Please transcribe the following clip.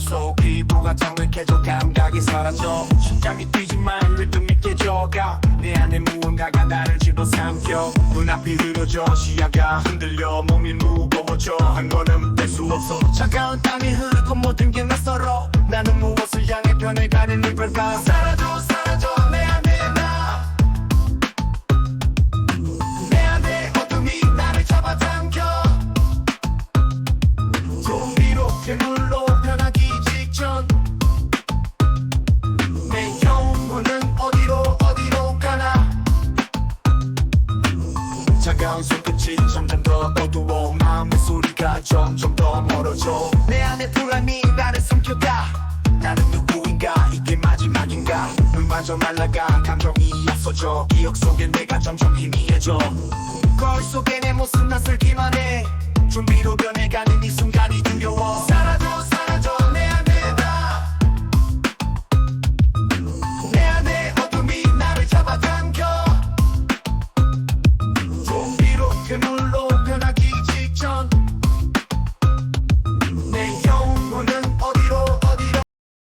속 피부가 정확해져 감각이 사라져. 심장이 뛰지만 리듬이 깨져가 내 안에 무언가가 나를 집어삼켜. 눈앞이 흐려져 시야가 흔들려 몸이 무거워져. 한 걸음 뗄수 없어. 차가운 땀이 흐르고 모든 게 낯설어. 나는 무엇을 향해 변해가는 이별가 사라 차가운 손끝이 점점 더 어두워 마음의 소리가 점점 더 멀어져. 내 안에 불안이 나를 삼켜가. 나는 누구인가? 이게 마지막인가? 눈마저 날아가 감정이 앞서져. 기억 속에 내가 점점 희미해져. 거울 속에 내 모습 낯설기만 해. 준비로